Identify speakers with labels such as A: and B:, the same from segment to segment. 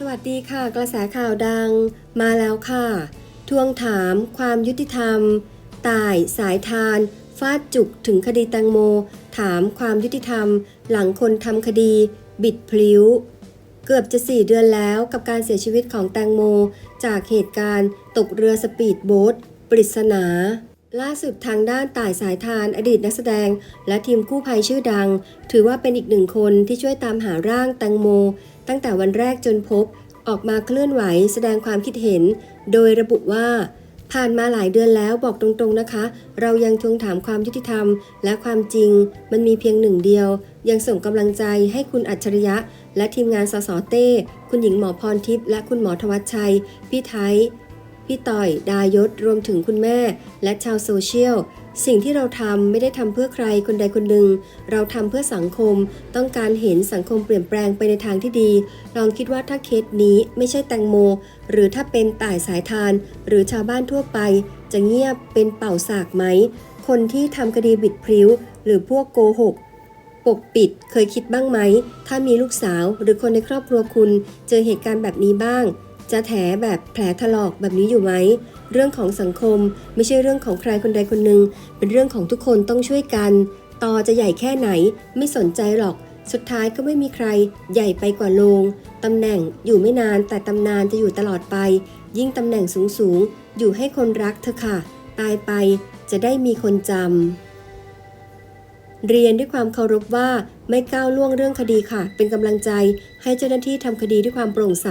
A: สวัสดีค่ะ กระแสข่าวดังมาแล้วค่ะ ทวงถามความยุติธรรม ตายสายทาน ฟาดจุกถึงคดีแตงโม ถามความยุติธรรม หลังคนทำคดี บิดพลิ้ว เกือบจะ4เดือนแล้วกับการเสียชีวิตของแตงโม จากเหตุการณ์ตกเรือสปีดโบ๊ทปริศนา ล่าสุดทางด้านต่ายสายทานอดีตนักแสดง และทีมกู้ภัยชื่อดัง ถือว่าเป็นอีกหนึ่งคนที่ช่วยตามหาร่างแตงโม ตั้งแต่วันแรกจนพบ ออกมาเคลื่อนไหวแสดงความคิดเห็น โดยระบุว่า ผ่านมาหลายเดือนแล้วบอกตรงๆนะคะ เรายังทวงถามความยุติธรรม และความจริง มันมีเพียงหนึ่งเดียว ยังส่งกำลังใจให้คุณอัจฉริยะ และทีมงานสสเต้ คุณหญิงหมอพรทิพย์และคุณหมอธวัชชัย พี่ไทย พี่ต่อยดายศรวมถึงคุณแม่ และชาวโซเชียล สิ่งที่เราทำไม่ได้ทำเพื่อใครคนใดคนหนึ่ง เราทำเพื่อสังคม ต้องการเห็นสังคมเปลี่ยนแปลงไปในทางที่ดี ลองคิดว่าถ้าเคสนี้ไม่ใช่แตงโม หรือถ้าเป็นต่ายสายทาน หรือชาวบ้านทั่วไป จะเงียบเป็นเป่าสากไหม คนที่ทำคดีบิดพริ้ว หรือพวกโกหกปกปิดเคยคิดบ้างไหม ถ้ามีลูกสาวหรือคนในครอบครัวคุณ เจอเหตุการณ์แบบนี้บ้าง จะแถแบบแผลถลอกแบบนี้อยู่ไหม เรื่องของสังคมไม่ใช่เรื่องของใครคนใดคนหนึ่ง เป็นเรื่องของทุกคนต้องช่วยกัน ต่อจะใหญ่แค่ไหนไม่สนใจหรอก สุดท้ายก็ไม่มีใครใหญ่ไปกว่าโลง ตำแหน่งอยู่ไม่นานแต่ตำนานจะอยู่ตลอดไป ยิ่งตำแหน่งสูงสูงๆอยู่ให้คนรักเธอค่ะ ตายไปจะได้มีคนจำ เรียนด้วยความเคารพว่าไม่ก้าวล่วงเรื่องคดีค่ะ เป็นกำลังใจให้เจ้าหน้าที่ทำคดีด้วยความโปร่งใส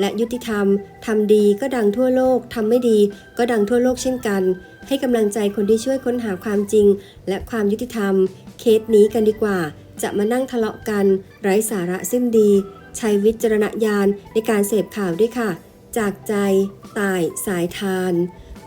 A: และยุติธรรมทำดีก็ดังทั่วโลกทำไม่ดี ก็ดังทั่วโลกเช่นกัน ให้กำลังใจคนที่ช่วยค้นหาความจริง และความยุติธรรม เคสนี้กันดีกว่า จะมานั่งทะเลาะกัน ไร้สาระสิ้นดี ใช้วิจารณญาณในการเสพข่าวด้วยค่ะ จากใจตายสายทาน